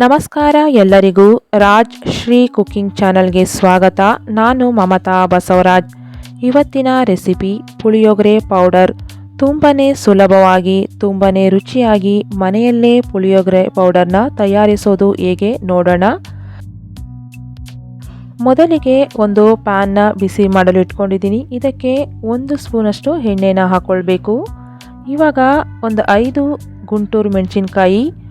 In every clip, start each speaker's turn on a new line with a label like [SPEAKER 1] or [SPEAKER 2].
[SPEAKER 1] ನಮಸ್ಕಾರ ಎಲ್ಲರಿಗೂ ರಾಜ್ ಶ್ರೀ ಕುಕಿಂಗ್ ಚಾನಲ್ಗೆ ಸ್ವಾಗತ. ನಾನು ಮಮತಾ ಬಸವರಾಜ್. ಇವತ್ತಿನ ರೆಸಿಪಿ ಪುಳಿಯೋಗರೆ ಪೌಡರ್. ತುಂಬಾ ಸುಲಭವಾಗಿ ತುಂಬಾ ರುಚಿಯಾಗಿ ಮನೆಯಲ್ಲೇ ಪುಳಿಯೋಗರೆ ಪೌಡರ್ನ ತಯಾರಿಸೋದು ಹೇಗೆ ನೋಡೋಣ. ಮೊದಲಿಗೆ ಒಂದು ಪ್ಯಾನ್ನ ಬಿಸಿ ಮಾಡಲು ಇಟ್ಕೊಂಡಿದ್ದೀನಿ. ಇದಕ್ಕೆ ಒಂದು ಸ್ಪೂನಷ್ಟು ಎಣ್ಣೆನ ಹಾಕ್ಕೊಳ್ಬೇಕು ಇವಾಗ ಒಂದು ಐದು ಗುಂಟೂರು ಮೆಣಸಿನ್ಕಾಯಿ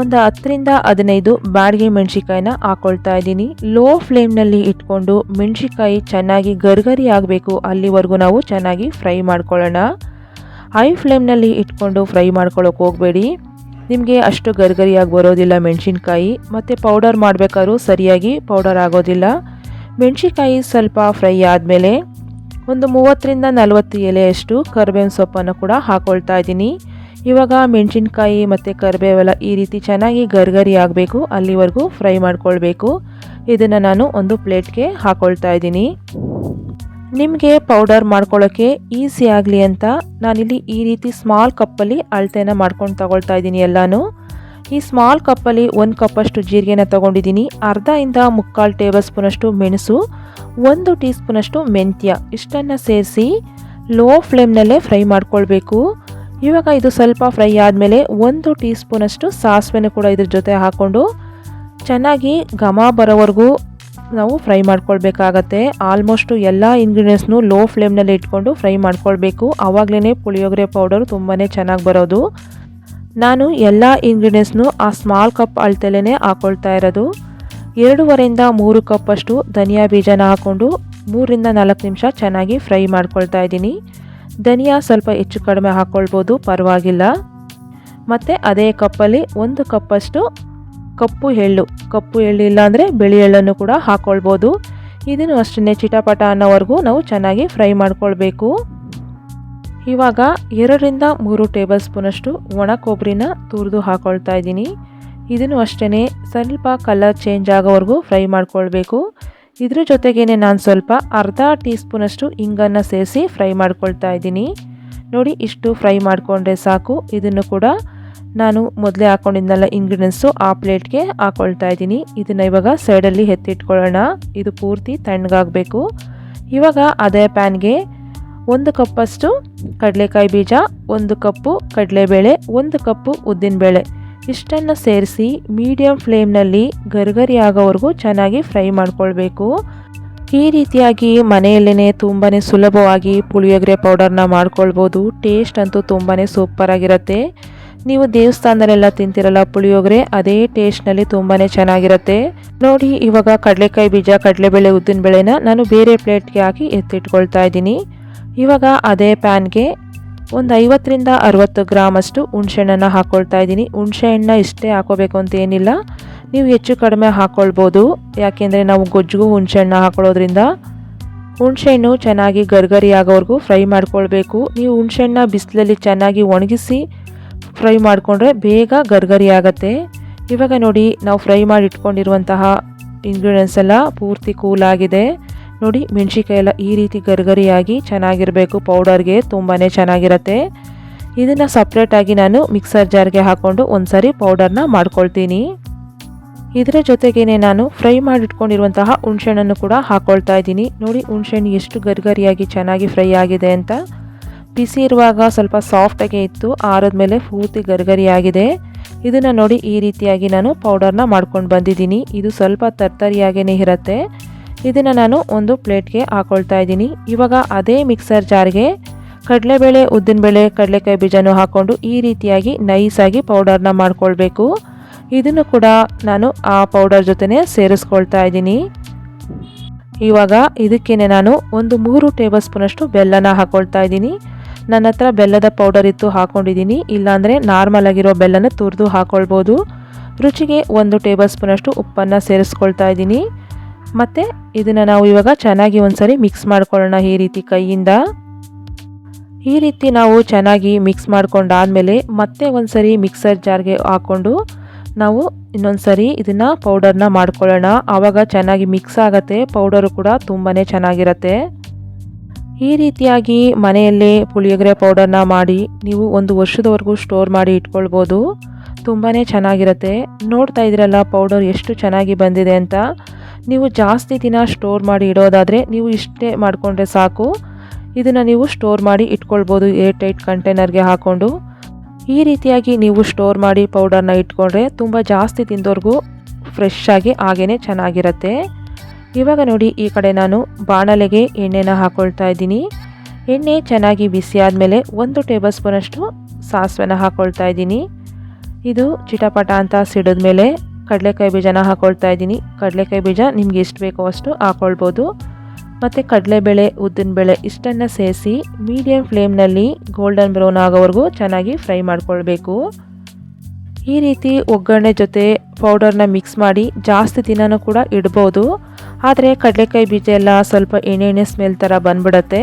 [SPEAKER 1] ಒಂದು ಹತ್ತರಿಂದ ಹದಿನೈದು ಬಾಡಿಗೆ ಮೆಣಸಿನ್ಕಾಯಿನ ಹಾಕ್ಕೊಳ್ತಾ ಇದ್ದೀನಿ. ಲೋ ಫ್ಲೇಮ್ನಲ್ಲಿ ಇಟ್ಕೊಂಡು ಮೆಣಸಿಕಾಯಿ ಚೆನ್ನಾಗಿ ಗರ್ಗರಿ ಆಗಬೇಕು. ಅಲ್ಲಿವರೆಗೂ ನಾವು ಚೆನ್ನಾಗಿ ಫ್ರೈ ಮಾಡ್ಕೊಳ್ಳೋಣ. ಹೈ ಫ್ಲೇಮ್ನಲ್ಲಿ ಇಟ್ಕೊಂಡು ಫ್ರೈ ಮಾಡ್ಕೊಳ್ಳೋಕೆ ಹೋಗಬೇಡಿ. ನಿಮಗೆ ಅಷ್ಟು ಗರ್ಗರಿಯಾಗಿ ಬರೋದಿಲ್ಲ ಮೆಣಸಿನ್ಕಾಯಿ. ಮತ್ತು ಪೌಡರ್ ಮಾಡಬೇಕಾದ್ರೂ ಸರಿಯಾಗಿ ಪೌಡರ್ ಆಗೋದಿಲ್ಲ. ಮೆಣಸಿನ್ಕಾಯಿ ಸ್ವಲ್ಪ ಫ್ರೈ ಆದಮೇಲೆ ಒಂದು ಮೂವತ್ತರಿಂದ ನಲವತ್ತು ಎಲೆಯಷ್ಟು ಕರ್ಬೇವಿನ ಸೊಪ್ಪನ್ನು ಕೂಡ ಹಾಕ್ಕೊಳ್ತಾ ಇದ್ದೀನಿ. ಇವಾಗ ಮೆಣಸಿನ್ಕಾಯಿ ಮತ್ತು ಕರಿಬೇವೆಲ್ಲ ಈ ರೀತಿ ಚೆನ್ನಾಗಿ ಗರ್ಗರಿ ಆಗಬೇಕು. ಅಲ್ಲಿವರೆಗೂ ಫ್ರೈ ಮಾಡ್ಕೊಳ್ಬೇಕು. ಇದನ್ನು ನಾನು ಒಂದು ಪ್ಲೇಟ್ಗೆ ಹಾಕ್ಕೊಳ್ತಾ ಇದ್ದೀನಿ. ನಿಮಗೆ ಪೌಡರ್ ಮಾಡ್ಕೊಳ್ಳೋಕ್ಕೆ ಈಸಿ ಆಗಲಿ ಅಂತ ನಾನಿಲ್ಲಿ ಈ ರೀತಿ ಸ್ಮಾಲ್ ಕಪ್ಪಲ್ಲಿ ಅಳತೆನ ಮಾಡ್ಕೊಂಡು ತಗೊಳ್ತಾ ಇದ್ದೀನಿ ಎಲ್ಲನೂ. ಈ ಸ್ಮಾಲ್ ಕಪ್ಪಲ್ಲಿ ಒಂದು ಕಪ್ಪಷ್ಟು ಜೀರಿಗೆನ ತೊಗೊಂಡಿದ್ದೀನಿ. ಅರ್ಧ ಇಂದ ಮುಕ್ಕಾಲು ಟೇಬಲ್ ಸ್ಪೂನಷ್ಟು ಮೆಣಸು, ಒಂದು ಟೀ ಸ್ಪೂನಷ್ಟು ಮೆಂತ್ಯ ಇಷ್ಟನ್ನು ಸೇರಿಸಿ ಲೋ ಫ್ಲೇಮ್ನಲ್ಲೇ ಫ್ರೈ ಮಾಡ್ಕೊಳ್ಬೇಕು. ಇವಾಗ ಇದು ಸ್ವಲ್ಪ ಫ್ರೈ ಆದಮೇಲೆ ಒಂದು ಟೀ ಸ್ಪೂನಷ್ಟು ಸಾಸಿವೆನೂ ಕೂಡ ಇದ್ರ ಜೊತೆ ಹಾಕ್ಕೊಂಡು ಚೆನ್ನಾಗಿ ಘಮ ಬರೋವರೆಗೂ ನಾವು ಫ್ರೈ ಮಾಡ್ಕೊಳ್ಬೇಕಾಗತ್ತೆ. ಆಲ್ಮೋಸ್ಟು ಎಲ್ಲ ಇಂಗ್ರೀಡಿಯೆಂಟ್ಸ್ನು ಲೋ ಫ್ಲೇಮ್ನಲ್ಲಿ ಇಟ್ಕೊಂಡು ಫ್ರೈ ಮಾಡ್ಕೊಳ್ಬೇಕು. ಆವಾಗಲೇ ಪುಳಿಯೋಗರೆ ಪೌಡರ್ ತುಂಬಾ ಚೆನ್ನಾಗಿ ಬರೋದು. ನಾನು ಎಲ್ಲ ಇಂಗ್ರೀಡಿಯೆಂಟ್ಸ್ನು ಆ ಸ್ಮಾಲ್ ಕಪ್ ಅಳತೆಲೇ ಹಾಕ್ಕೊಳ್ತಾ ಇರೋದು. ಎರಡೂವರೆಯಿಂದ ಮೂರು ಕಪ್ಪಷ್ಟು ಧನಿಯಾ ಬೀಜನ ಹಾಕ್ಕೊಂಡು ಮೂರಿಂದ ನಾಲ್ಕು ನಿಮಿಷ ಚೆನ್ನಾಗಿ ಫ್ರೈ ಮಾಡ್ಕೊಳ್ತಾ ಇದ್ದೀನಿ. ಧನಿಯಾ ಸ್ವಲ್ಪ ಹೆಚ್ಚು ಕಡಿಮೆ ಹಾಕ್ಕೊಳ್ಬೋದು ಪರವಾಗಿಲ್ಲ. ಮತ್ತು ಅದೇ ಕಪ್ಪಲ್ಲಿ ಒಂದು ಕಪ್ಪಷ್ಟು ಕಪ್ಪು ಎಳ್ಳು. ಕಪ್ಪು ಎಳ್ಳು ಇಲ್ಲಾಂದರೆ ಬಿಳಿ ಎಳ್ಳನ್ನು ಕೂಡ ಹಾಕ್ಕೊಳ್ಬೋದು ಇದನ್ನು ಅಷ್ಟನ್ನೇ ಚಿಟಪಟ ಅನ್ನೋವರೆಗೂ ನಾವು ಚೆನ್ನಾಗಿ ಫ್ರೈ ಮಾಡ್ಕೊಳ್ಬೇಕು. ಇವಾಗ ಎರಡರಿಂದ ಮೂರು ಟೇಬಲ್ ಸ್ಪೂನಷ್ಟು ಒಣ ಕೊಬ್ಬರಿನ ತುರಿದು ಹಾಕ್ಕೊಳ್ತಾ ಇದ್ದೀನಿ. ಇದನ್ನು ಅಷ್ಟೇ ಸ್ವಲ್ಪ ಕಲರ್ ಚೇಂಜ್ ಆಗೋವರೆಗೂ ಫ್ರೈ ಮಾಡ್ಕೊಳ್ಬೇಕು. ಇದ್ರ ಜೊತೆಗೇನೆ ನಾನು ಸ್ವಲ್ಪ ಅರ್ಧ ಟೀ ಸ್ಪೂನಷ್ಟು ಇಂಗನ್ನು ಸೇರಿಸಿ ಫ್ರೈ ಮಾಡ್ಕೊಳ್ತಾ ಇದ್ದೀನಿ. ನೋಡಿ ಇಷ್ಟು ಫ್ರೈ ಮಾಡಿಕೊಂಡ್ರೆ ಸಾಕು. ಇದನ್ನು ಕೂಡ ನಾನು ಮೊದಲೇ ಹಾಕ್ಕೊಂಡಿದ್ದೆಲ್ಲ ಇಂಗ್ರೀಡಿಯೆಂಟ್ಸು ಆ ಪ್ಲೇಟ್ಗೆ ಹಾಕ್ಕೊಳ್ತಾ ಇದ್ದೀನಿ. ಇದನ್ನು ಇವಾಗ ಸೈಡಲ್ಲಿ ಎತ್ತಿಟ್ಕೊಳ್ಳೋಣ. ಇದು ಪೂರ್ತಿ ತಣ್ಣಗಾಗಬೇಕು. ಇವಾಗ ಅದೇ ಪ್ಯಾನ್ಗೆ ಒಂದು ಕಪ್ಪಷ್ಟು ಕಡಲೆಕಾಯಿ ಬೀಜ, ಒಂದು ಕಪ್ಪು ಕಡಲೆಬೇಳೆ, ಒಂದು ಕಪ್ಪು ಉದ್ದಿನಬೇಳೆ. ಇಷ್ಟನ್ನು ಸೇರಿಸಿ ಮೀಡಿಯಂ ಫ್ಲೇಮ್ನಲ್ಲಿ ಗರಿಗರಿ ಆಗೋವರೆಗೂ ಚೆನ್ನಾಗಿ ಫ್ರೈ ಮಾಡ್ಕೊಳ್ಬೇಕು. ಈ ರೀತಿಯಾಗಿ ಮನೆಯಲ್ಲೇ ತುಂಬಾ ಸುಲಭವಾಗಿ ಪುಳಿಯೋಗರೆ ಪೌಡರ್ನ ಮಾಡ್ಕೊಳ್ಬೋದು. ಟೇಸ್ಟ್ ಅಂತೂ ತುಂಬಾ ಸೂಪರಾಗಿರುತ್ತೆ ನೀವು ದೇವಸ್ಥಾನದಲ್ಲೆಲ್ಲ ತಿಂತಿರಲ್ಲ ಪುಳಿಯೋಗರೆ, ಅದೇ ಟೇಸ್ಟ್ನಲ್ಲಿ ತುಂಬಾ ಚೆನ್ನಾಗಿರುತ್ತೆ. ನೋಡಿ, ಇವಾಗ ಕಡಲೆಕಾಯಿ ಬೀಜ, ಕಡಲೆಬೇಳೆ ಉದ್ದಿನ ಬೇಳೆನ ನಾನು ಬೇರೆ ಪ್ಲೇಟ್ಗೆ ಹಾಕಿ ಎತ್ತಿಟ್ಕೊಳ್ತಾ ಇದ್ದೀನಿ. ಇವಾಗ ಅದೇ ಪ್ಯಾನ್ಗೆ ಒಂದು ಐವತ್ತರಿಂದ ಅರುವತ್ತು ಗ್ರಾಮಷ್ಟು ಹುಣಸೆಹಣ್ಣನ್ನು ಹಾಕ್ಕೊಳ್ತಾ ಇದ್ದೀನಿ. ಹುಣಸೆಹಣ್ಣ ಇಷ್ಟೇ ಹಾಕೋಬೇಕು ಅಂತ ಏನಿಲ್ಲ. ನೀವು ಹೆಚ್ಚು ಕಡಿಮೆ ಹಾಕ್ಕೊಳ್ಬೋದು ಯಾಕೆಂದರೆ ನಾವು ಗೊಜ್ಜಿಗೂ ಹುಣಸೆಹಣ್ಣ ಹಾಕೊಳ್ಳೋದ್ರಿಂದ ಹುಣಸೆಹಣ್ಣು ಚೆನ್ನಾಗಿ ಗರ್ಗರಿ ಆಗೋವರೆಗೂ ಫ್ರೈ ಮಾಡ್ಕೊಳ್ಬೇಕು. ನೀವು ಹುಣಸೆಹಣ್ಣ ಬಿಸಿಲಲ್ಲಿ ಚೆನ್ನಾಗಿ ಒಣಗಿಸಿ ಫ್ರೈ ಮಾಡಿಕೊಂಡ್ರೆ ಬೇಗ ಗರ್ಗರಿ ಆಗುತ್ತೆ. ಇವಾಗ ನೋಡಿ, ನಾವು ಫ್ರೈ ಮಾಡಿ ಇಟ್ಕೊಂಡಿರುವಂತಹ ಇಂಗ್ರೀಡಿಯೆಂಟ್ಸ್ ಎಲ್ಲ ಪೂರ್ತಿ ಕೂಲಾಗಿದೆ. ನೋಡಿ ಮೆಣಸಿಕಾಯಿ ಎಲ್ಲ ಈ ರೀತಿ ಗರಿಗರಿಯಾಗಿ ಚೆನ್ನಾಗಿರಬೇಕು. ಪೌಡರ್ಗೆ ತುಂಬಾ ಚೆನ್ನಾಗಿರುತ್ತೆ. ಇದನ್ನು ಸಪ್ರೇಟಾಗಿ ನಾನು ಮಿಕ್ಸರ್ ಜಾರ್ಗೆ ಹಾಕ್ಕೊಂಡು ಒಂದು ಸಾರಿ ಪೌಡರ್ನ ಮಾಡ್ಕೊಳ್ತೀನಿ. ಇದರ ಜೊತೆಗೇ ನಾನು ಫ್ರೈ ಮಾಡಿಟ್ಕೊಂಡಿರುವಂತಹ ಹುಣ್ಸೆಹಣ್ಣನ್ನು ಕೂಡ ಹಾಕ್ಕೊಳ್ತಾ ಇದ್ದೀನಿ. ನೋಡಿ, ಹುಣ್ಸೆಹಣ್ಣು ಎಷ್ಟು ಗರಿಗರಿಯಾಗಿ ಚೆನ್ನಾಗಿ ಫ್ರೈ ಆಗಿದೆ ಅಂತ. ಬಿಸಿ ಇರುವಾಗ ಸ್ವಲ್ಪ ಸಾಫ್ಟಾಗೇ ಇತ್ತು, ಆರದ್ಮೇಲೆ ಪೂರ್ತಿ ಗರಿಗರಿಯಾಗಿದೆ. ಇದನ್ನು ನೋಡಿ ಈ ರೀತಿಯಾಗಿ ನಾನು ಪೌಡರ್ನ ಮಾಡ್ಕೊಂಡು ಬಂದಿದ್ದೀನಿ. ಇದು ಸ್ವಲ್ಪ ತರ್ತರಿಯಾಗೇ ಇರುತ್ತೆ. ಇದನ್ನು ನಾನು ಒಂದು ಪ್ಲೇಟ್ಗೆ ಹಾಕ್ಕೊಳ್ತಾ ಇದ್ದೀನಿ. ಇವಾಗ ಅದೇ ಮಿಕ್ಸರ್ ಜಾರ್ಗೆ ಕಡಲೆಬೇಳೆ, ಉದ್ದಿನಬೇಳೆ, ಕಡಲೆಕಾಯಿ ಬೀಜನೂ ಹಾಕ್ಕೊಂಡು ಈ ರೀತಿಯಾಗಿ ನೈಸಾಗಿ ಪೌಡರ್ನ ಮಾಡ್ಕೊಳ್ಬೇಕು. ಇದನ್ನು ಕೂಡ ನಾನು ಆ ಪೌಡರ್ ಜೊತೆನೇ ಸೇರಿಸ್ಕೊಳ್ತಾ ಇದ್ದೀನಿ. ಇವಾಗ ಇದಕ್ಕೇ ನಾನು ಒಂದು ಮೂರು ಟೇಬಲ್ ಸ್ಪೂನಷ್ಟು ಬೆಲ್ಲನ ಹಾಕ್ಕೊಳ್ತಾ ಇದ್ದೀನಿ. ನನ್ನ ಹತ್ರ ಬೆಲ್ಲದ ಪೌಡರ್ ಇತ್ತು ಹಾಕ್ಕೊಂಡಿದ್ದೀನಿ ಇಲ್ಲಾಂದರೆ ನಾರ್ಮಲ್ ಆಗಿರೋ ಬೆಲ್ಲನ ತುರಿದು ಹಾಕ್ಕೊಳ್ಬೋದು ರುಚಿಗೆ ಒಂದು ಟೇಬಲ್ ಸ್ಪೂನಷ್ಟು ಉಪ್ಪನ್ನು ಸೇರಿಸ್ಕೊಳ್ತಾ ಇದ್ದೀನಿ. ಮತ್ತು ಇದನ್ನು ನಾವು ಇವಾಗ ಚೆನ್ನಾಗಿ ಒಂದ್ಸರಿ ಮಿಕ್ಸ್ ಮಾಡ್ಕೊಳ್ಳೋಣ ಈ ರೀತಿ ಕೈಯಿಂದ. ಈ ರೀತಿ ನಾವು ಚೆನ್ನಾಗಿ ಮಿಕ್ಸ್ ಮಾಡ್ಕೊಂಡಾದಮೇಲೆ ಮತ್ತೆ ಒಂದ್ಸರಿ ಮಿಕ್ಸರ್ ಜಾರ್ಗೆ ಹಾಕ್ಕೊಂಡು ನಾವು ಇನ್ನೊಂದು ಸರಿ ಇದನ್ನು ಪೌಡರ್ನ ಮಾಡ್ಕೊಳ್ಳೋಣ. ಆವಾಗ ಚೆನ್ನಾಗಿ ಮಿಕ್ಸ್ ಆಗುತ್ತೆ ಪೌಡರು ಕೂಡ ತುಂಬಾ ಚೆನ್ನಾಗಿರುತ್ತೆ. ಈ ರೀತಿಯಾಗಿ ಮನೆಯಲ್ಲೇ ಪುಳಿಯೋಗರೆ ಪೌಡರ್ನ ಮಾಡಿ ನೀವು ಒಂದು ವರ್ಷದವರೆಗೂ ಸ್ಟೋರ್ ಮಾಡಿ ಇಟ್ಕೊಳ್ಬೋದು. ತುಂಬಾ ಚೆನ್ನಾಗಿರುತ್ತೆ. ನೋಡ್ತಾ ಇದ್ರಲ್ಲ ಪೌಡರ್ ಎಷ್ಟು ಚೆನ್ನಾಗಿ ಬಂದಿದೆ ಅಂತ. ನೀವು ಜಾಸ್ತಿ ದಿನ ಸ್ಟೋರ್ ಮಾಡಿ ಇಡೋದಾದರೆ ನೀವು ಇಷ್ಟೇ ಮಾಡಿಕೊಂಡ್ರೆ ಸಾಕು. ಇದನ್ನು ನೀವು ಸ್ಟೋರ್ ಮಾಡಿ ಇಟ್ಕೊಳ್ಬೋದು ಏರ್ ಟೈಟ್ ಕಂಟೈನರ್ಗೆ ಹಾಕ್ಕೊಂಡು ಈ ರೀತಿಯಾಗಿ ನೀವು ಸ್ಟೋರ್ ಮಾಡಿ ಪೌಡರ್ನ ಇಟ್ಕೊಂಡ್ರೆ ತುಂಬ ಜಾಸ್ತಿ ತಿಂದವ್ರಿಗೂ ಫ್ರೆಶ್ ಆಗಿ ಹಾಗೇ ಚೆನ್ನಾಗಿರುತ್ತೆ. ಇವಾಗ ನೋಡಿ, ಈ ಕಡೆ ನಾನು ಬಾಣಲೆಗೆ ಎಣ್ಣೆನ ಹಾಕ್ಕೊಳ್ತಾ ಇದ್ದೀನಿ. ಎಣ್ಣೆ ಚೆನ್ನಾಗಿ ಬಿಸಿ ಆದಮೇಲೆ ಒಂದು ಟೇಬಲ್ ಸ್ಪೂನಷ್ಟು ಸಾಸಿವೆನ ಹಾಕ್ಕೊಳ್ತಾ ಇದ್ದೀನಿ. ಇದು ಚಿಟಪಟ ಅಂತ ಸಿಡಿದ್ಮೇಲೆ ಕಡಲೆಕಾಯಿ ಬೀಜನ ಹಾಕ್ಕೊಳ್ತಾ ಇದ್ದೀನಿ. ಕಡಲೆಕಾಯಿ ಬೀಜ ನಿಮ್ಗೆ ಎಷ್ಟು ಬೇಕೋ ಅಷ್ಟು ಹಾಕ್ಕೊಳ್ಬೋದು ಮತ್ತು ಕಡಲೆಬೇಳೆ, ಉದ್ದಿನಬೇಳೆ ಇಷ್ಟನ್ನು ಸೇರಿಸಿ ಮೀಡಿಯಮ್ ಫ್ಲೇಮ್ನಲ್ಲಿ ಗೋಲ್ಡನ್ ಬ್ರೌನ್ ಆಗೋವರೆಗೂ ಚೆನ್ನಾಗಿ ಫ್ರೈ ಮಾಡ್ಕೊಳ್ಬೇಕು. ಈ ರೀತಿ ಒಗ್ಗರಣೆ ಜೊತೆ ಪೌಡರ್ನ ಮಿಕ್ಸ್ ಮಾಡಿ ಜಾಸ್ತಿ ದಿನನೂ ಕೂಡ ಇಡ್ಬೋದು. ಆದರೆ ಕಡಲೆಕಾಯಿ ಬೀಜ ಎಲ್ಲ ಸ್ವಲ್ಪ ಎಣ್ಣೆ ಎಣ್ಣೆ ಸ್ಮೆಲ್ ಥರ ಬಂದ್ಬಿಡತ್ತೆ.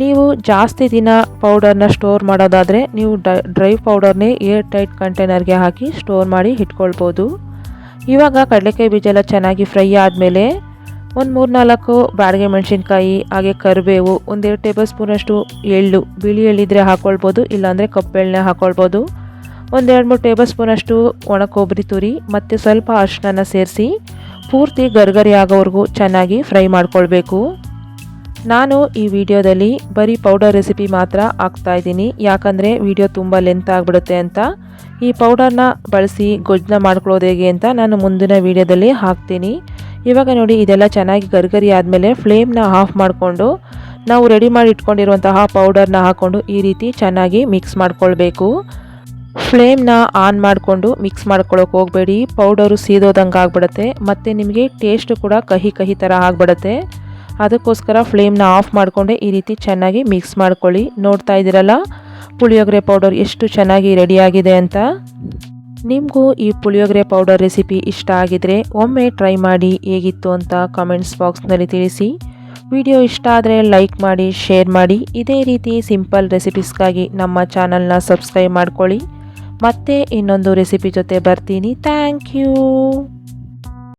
[SPEAKER 1] ನೀವು ಜಾಸ್ತಿ ದಿನ ಪೌಡರ್ನ ಸ್ಟೋರ್ ಮಾಡೋದಾದರೆ ನೀವು ಡ್ರೈ ಪೌಡರ್ನೇ ಏರ್ ಟೈಟ್ ಕಂಟೈನರ್ಗೆ ಹಾಕಿ ಸ್ಟೋರ್ ಮಾಡಿ ಇಟ್ಕೊಳ್ಬೋದು. ಇವಾಗ ಕಡಲೆಕಾಯಿ ಬೀಜ ಎಲ್ಲ ಚೆನ್ನಾಗಿ ಫ್ರೈ ಆದಮೇಲೆ ಒಂದು ಮೂರು ನಾಲ್ಕು ಬಾಡಿಗೆ ಮೆಣಸಿನ್ಕಾಯಿ, ಹಾಗೆ ಕರಿಬೇವು ಒಂದೆರಡು ಟೇಬಲ್ ಸ್ಪೂನಷ್ಟು ಎಳ್ಳು. ಬಿಳಿ ಎಳ್ಳಿದ್ರೆ ಹಾಕ್ಕೊಳ್ಬೋದು ಇಲ್ಲಾಂದರೆ ಎಳ್ಳೆ ಹಾಕ್ಕೊಳ್ಬೋದು ಒಂದೆರಡು ಮೂರು ಟೇಬಲ್ ಸ್ಪೂನಷ್ಟು ಒಣ ಕೊಬ್ಬರಿ ತುರಿ, ಮತ್ತು ಸ್ವಲ್ಪ ಅರಿಶಿನ ಸೇರಿಸಿ ಪೂರ್ತಿ ಗರ್ಗರಿ ಆಗೋವರೆಗೂ ಚೆನ್ನಾಗಿ ಫ್ರೈ ಮಾಡ್ಕೊಳ್ಬೇಕು. ನಾನು ಈ ವಿಡಿಯೋದಲ್ಲಿ ಬರೀ ಪೌಡರ್ ರೆಸಿಪಿ ಮಾತ್ರ ಹಾಕ್ತಾ ಇದ್ದೀನಿ. ಯಾಕಂದರೆ ವಿಡಿಯೋ ತುಂಬ ಲೆಂತ್ ಆಗಿಬಿಡುತ್ತೆ ಅಂತ. ಈ ಪೌಡರ್ನ ಬಳಸಿ ಗೊಜ್ಜನ್ನ ಮಾಡ್ಕೊಳ್ಳೋದು ಹೇಗೆ ಅಂತ ನಾನು ಮುಂದಿನ ವಿಡಿಯೋದಲ್ಲಿ ಹಾಕ್ತೀನಿ. ಇವಾಗ ನೋಡಿ, ಇದೆಲ್ಲ ಚೆನ್ನಾಗಿ ಗರ್ಗರಿ ಆದಮೇಲೆ ಫ್ಲೇಮ್ನ ಆಫ್ ಮಾಡಿಕೊಂಡು ನಾವು ರೆಡಿ ಮಾಡಿ ಇಟ್ಕೊಂಡಿರುವಂತಹ ಪೌಡರ್ನ ಹಾಕ್ಕೊಂಡು ಈ ರೀತಿ ಚೆನ್ನಾಗಿ ಮಿಕ್ಸ್ ಮಾಡ್ಕೊಳ್ಬೇಕು. ಫ್ಲೇಮ್ನ ಆನ್ ಮಾಡಿಕೊಂಡು ಮಿಕ್ಸ್ ಮಾಡ್ಕೊಳ್ಳೋಕೆ ಹೋಗಬೇಡಿ. ಪೌಡರು ಸೀದೋದಂಗೆ ಆಗ್ಬಿಡುತ್ತೆ. ಮತ್ತು ನಿಮಗೆ ಟೇಸ್ಟ್ ಕೂಡ ಕಹಿ ಕಹಿ ಥರ ಆಗಿಬಿಡುತ್ತೆ. ಅದಕ್ಕೋಸ್ಕರ ಫ್ಲೇಮ್ನ ಆಫ್ ಮಾಡಿಕೊಂಡೆ ಈ ರೀತಿ ಚೆನ್ನಾಗಿ ಮಿಕ್ಸ್ ಮಾಡ್ಕೊಳ್ಳಿ. ನೋಡ್ತಾ ಇದ್ದೀರಲ್ಲ, ಪುಳಿಯೋಗರೆ ಪೌಡರ್ ಎಷ್ಟು ಚೆನ್ನಾಗಿ ರೆಡಿಯಾಗಿದೆ ಅಂತ. ನಿಮಗೂ ಈ ಪುಳಿಯೋಗರೆ ಪೌಡರ್ ರೆಸಿಪಿ ಇಷ್ಟ ಆಗಿದರೆ ಒಮ್ಮೆ ಟ್ರೈ ಮಾಡಿ ಹೇಗಿತ್ತು ಅಂತ ಕಮೆಂಟ್ಸ್ ಬಾಕ್ಸ್ನಲ್ಲಿ ತಿಳಿಸಿ. ವಿಡಿಯೋ ಇಷ್ಟ ಆದರೆ ಲೈಕ್ ಮಾಡಿ ಶೇರ್ ಮಾಡಿ. ಇದೇ ರೀತಿ ಸಿಂಪಲ್ ರೆಸಿಪೀಸ್ಗಾಗಿ ನಮ್ಮ ಚಾನಲ್ನ ಸಬ್ಸ್ಕ್ರೈಬ್ ಮಾಡ್ಕೊಳ್ಳಿ. ಮತ್ತೆ ಇನ್ನೊಂದು ರೆಸಿಪಿ ಜೊತೆ ಬರ್ತೀನಿ. Thank you